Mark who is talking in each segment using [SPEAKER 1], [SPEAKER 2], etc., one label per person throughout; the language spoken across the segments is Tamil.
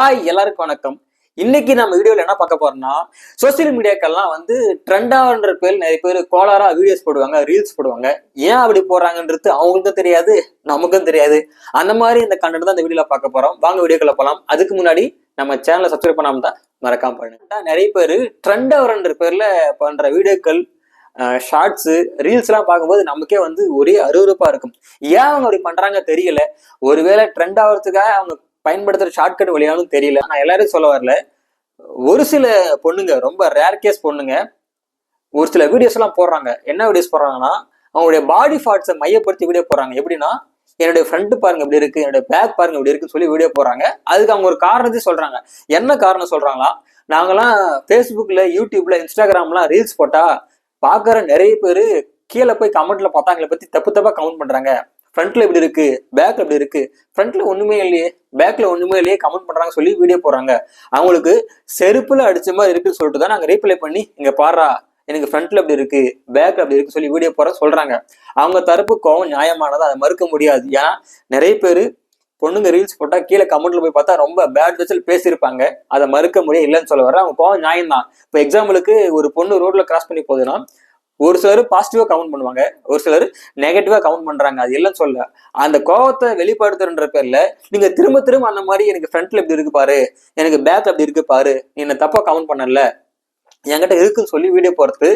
[SPEAKER 1] ஹாய் எல்லாருக்கும் வணக்கம். இன்னைக்கு நம்ம வீடியோல என்ன பார்க்க போறோம்னா சோசியல் மீடியாக்கெல்லாம் வந்து ட்ரெண்டான்ற பேர் நிறைய பேர் கோலாரா வீடியோஸ் போடுவாங்க ரீல்ஸ் போடுவாங்க. ஏன் அப்படி போடுறாங்கன்றது அவங்களுக்கும் தெரியாது நமக்கும் தெரியாது. அந்த மாதிரி இந்த கண்டென்ட் தான் இந்த வீடியோல பார்க்க போறோம். வாங்க வீடியோக்குள்ள போகலாம் அதுக்கு முன்னாடி நம்ம சேனலை சப்ஸ்கிரைப் பண்ணாம தான் மறக்காம பண்ணுங்க நிறைய பேர் ட்ரெண்டவர்ன்ற பேர்ல பண்ற வீடியோக்கள் ஷார்ட்ஸு ரீல்ஸ்லாம் பார்க்கும்போது நமக்கே வந்து ஒரே அருவறுப்பாக இருக்கும். ஏன் அவங்க அப்படி பண்ணுறாங்க தெரியல. ஒருவேளை ட்ரெண்ட் ஆகிறதுக்காக அவங்க பயன்படுத்துகிற ஷார்ட்கட் வழியாலும் தெரியல. நான் எல்லாரும் சொல்ல வரல. ஒரு சில பொண்ணுங்க ரொம்ப ரேர் கேஸ் பொண்ணுங்க ஒரு சில வீடியோஸ்லாம் போடுறாங்க. என்ன வீடியோஸ் போடுறாங்கன்னா அவங்களுடைய பாடி பார்ட்ஸை மையப்படுத்தி வீடியோ போடுறாங்க. எப்படின்னா என்னுடைய ஃப்ரண்ட் பாருங்க இப்படி இருக்கு என்னுடைய பேக் பாருங்க இப்படி இருக்குன்னு சொல்லி வீடியோ போடுறாங்க. அதுக்கு அவங்க ஒரு காரணத்தையும் சொல்றாங்க. என்ன காரணம் சொல்றாங்களா நாங்கெல்லாம் ஃபேஸ்புக்ல யூடியூப்ல இன்ஸ்டாகிராம்லாம் ரீல்ஸ் போட்டா பார்க்குற நிறைய பேர் கீழே போய் கமெண்ட்ல பார்த்தாங்களை பத்தி தப்பு தப்பா கமெண்ட் பண்றாங்க. ஃப்ரண்ட்ல இப்படி இருக்கு? பேக்ல எப்படி இருக்கு? ஃப்ரண்ட்ல ஒண்ணுமே இல்லையே. பேக்ல ஒண்ணுமே இல்லையே. கமெண்ட் பண்றாங்க சொல்லி வீடியோ போடுறாங்க. அவங்களுக்கு செருப்புல அடிச்ச மாதிரி இருக்குன்னு சொல்லிட்டு தான் நாங்க ரீப்ளை பண்ணி இங்க பாடுறா. எனக்கு ஃப்ரண்ட்ல அப்படி இருக்கு? பேக்ல அப்படி இருக்கு சொல்லி வீடியோ போற சொல்றாங்க. அவங்க தரப்பு கோவம் நியாயமானது? அதை மறுக்க முடியாது. ஏன்னா நிறைய பேர் பொண்ணுங்க ரீல்ஸ் போட்டா கீழே கமெண்ட்ல போய் பார்த்தா ரொம்ப பேட் வச்சல் பேசியிருப்பாங்க. அதை மறுக்க முடியாது இல்லைன்னு சொல்ல வர அவங்க கோவம் நியாயம் தான் இப்போ எக்ஸாம்பிளுக்கு ஒரு பொண்ணு ரோட்ல கிராஸ் பண்ணி போகுதுன்னா ஒரு சிலர் பாசிட்டிவா கவுண்ட் பண்ணுவாங்க. ஒரு சிலர் நெகட்டிவா கவுண்ட் பண்றாங்க. அது இல்லைன்னு சொல்ல அந்த கோவத்தை வெளிப்படுத்துறன்ற பேர்ல நீங்க திரும்ப திரும்ப அந்த மாதிரி எனக்கு ஃப்ரண்ட்ல இப்படி இருக்கு பாரு எனக்கு பேக் அப்படி இருக்கு பாரு நீ என்ன தப்பா கவுண்ட் பண்ணல என்கிட்ட இருக்குன்னு சொல்லி வீடியோ போடுறது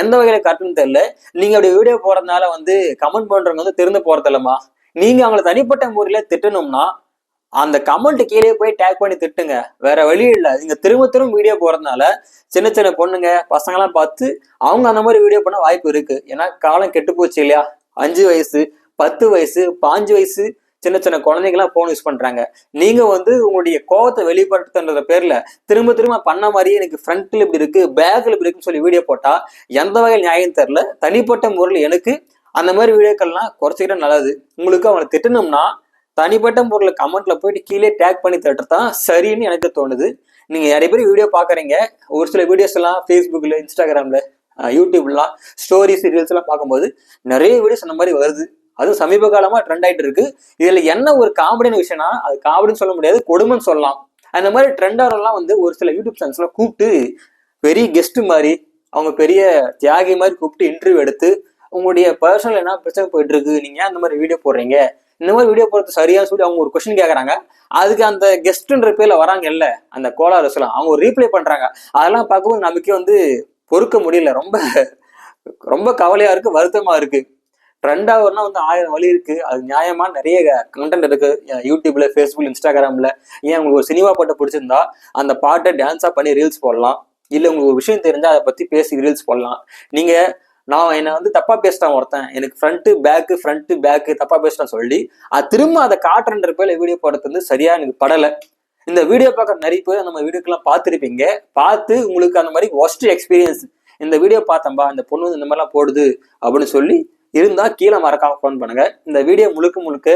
[SPEAKER 1] எந்த வகையில கரெக்டுன்னு தெரியல. நீங்க அப்படி வீடியோ போடுறதுனால வந்து கமெண்ட் பண்றவங்க வந்து திறந்து போறது இல்லம்மா நீங்க அவங்கள தனிப்பட்ட முறையில திட்டணும்னா அந்த கமெண்ட் கீழே போய் டேக் பண்ணி திட்டுங்க. வேற வழி இல்லை. நீங்க திரும்ப திரும்ப வீடியோ போறதுனால சின்ன சின்ன பொண்ணுங்க பசங்கெல்லாம் பார்த்து அவங்க அந்த மாதிரி வீடியோ பண்ண வாய்ப்பு இருக்கு. ஏன்னா காலம் கெட்டு போச்சு இல்லையா? அஞ்சு வயசு பத்து வயசு பாஞ்சு வயசு சின்ன சின்ன குழந்தைங்களாம் போன் யூஸ் பண்றாங்க. நீங்க வந்து உங்களுடைய கோவத்தை வெளிப்படுத்துன்ற பேர்ல திரும்ப திரும்ப பண்ண மாதிரியே எனக்கு ஃப்ரண்ட்ல இப்படி இருக்கு பேக்ல இப்படி இருக்குன்னு சொல்லி வீடியோ போட்டா எந்த வகையில் நியாயம் தெரில தனிப்பட்ட முறையில் எனக்கு அந்த மாதிரி வீடியோக்கள்லாம் குறைச்சிக்கிட்டா நல்லது. உங்களுக்கு அவங்களை திட்டணும்னா தனிப்பட்ட முறையில் கமெண்ட்ல போயிட்டு கீழே டேக் பண்ணி தட்டுறதான் சரின்னு எனக்கு தோணுது. நீங்க நிறைய பேர் வீடியோ பாக்குறீங்க ஒரு சில வீடியோஸ் எல்லாம் ஃபேஸ்புக்ல இன்ஸ்டாகிராம்ல யூடியூப்லாம் ஸ்டோரிஸ் ரீல்ஸ் எல்லாம் பார்க்கும்போது நிறைய வீடியோஸ் அந்த மாதிரி வருது. அதுவும் சமீப காலமா ட்ரெண்ட் ஆயிட்டு இருக்கு. இதுல என்ன ஒரு காமெடியான விஷயம்னா அது காமெடின்னு சொல்ல முடியாது கொடுமைன்னு சொல்லலாம். அந்த மாதிரி ட்ரெண்டாரெல்லாம் வந்து ஒரு சில யூடியூப் சேனல்ஸ்லாம் கூப்பிட்டு பெரிய கெஸ்ட் மாதிரி அவங்க பெரிய தியாகி மாதிரி கூப்பிட்டு இன்டர்வியூ எடுத்து உங்களுடைய பர்சனல் என்ன பிரச்சனை போயிட்டு இருக்கு? நீங்க ஏன் அந்த மாதிரி வீடியோ போடுறீங்க? இந்த மாதிரி வீடியோ போகிறது சரியா சொல்லி அவங்க ஒரு கொஸ்டின் கேட்குறாங்க அதுக்கு அந்த கெஸ்ட்டுன்ற பேரில் வராங்க இல்லை அந்த கோலாரஸ் எல்லாம் அவங்க ஒரு ரீப்ளை பண்ணுறாங்க அதெல்லாம் பார்க்கும்போது நமக்கே வந்து பொறுக்க முடியல. ரொம்ப ரொம்ப கவலையாக இருக்குது வருத்தமாக இருக்குது ட்ரெண்டாக ட்ரெண்டாகனா வந்து ஆயிரம் வழி இருக்குது அது நியாயமாக நிறைய கண்டென்ட் இருக்குது யூடியூப்பில் ஃபேஸ்புக் இன்ஸ்டாகிராமில் ஏன் உங்களுக்கு ஒரு சினிமா பாட்டை பிடிச்சிருந்தா அந்த பாட்டை டான்ஸாக பண்ணி ரீல்ஸ் போடலாம். இல்லை உங்களுக்கு ஒரு விஷயம் தெரிஞ்சால் அதை பற்றி பேசி ரீல்ஸ் போடலாம். நீங்கள் நான் என்னை வந்து தப்பா பேசிட்டான் ஒருத்தன். எனக்கு ஃப்ரண்ட்டு பேக்கு ஃப்ரண்ட்டு பேக்கு தப்பா பேசிட்டான் சொல்லி அது திரும்ப அதை காட்டுறன்ற பேர்ல வீடியோ போடுறது வந்து சரியா எனக்கு படலை. இந்த வீடியோ பார்க்குற நிறைய பேர் நம்ம வீடியோக்கெல்லாம் பார்த்துருப்பீங்க. பார்த்து உங்களுக்கு அந்த மாதிரி ஒஸ்ட் எக்ஸ்பீரியன்ஸ் இந்த வீடியோ பார்த்தம்பா இந்த பொண்ணு வந்து இந்த மாதிரிலாம் போடுது அப்படின்னு சொல்லி இருந்தா கீழே மறக்காம ஃபோன் பண்ணுங்க. இந்த வீடியோ முழுக்க முழுக்க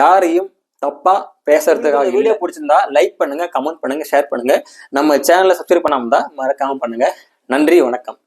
[SPEAKER 1] யாரையும் தப்பா பேசுறதுக்காக வீடியோ பிடிச்சிருந்தா லைக் பண்ணுங்க கமெண்ட் பண்ணுங்க ஷேர் பண்ணுங்க. நம்ம சேனலை சப்ஸ்கிரைப் பண்ணாம தான் மறக்காம பண்ணுங்க. நன்றி வணக்கம்.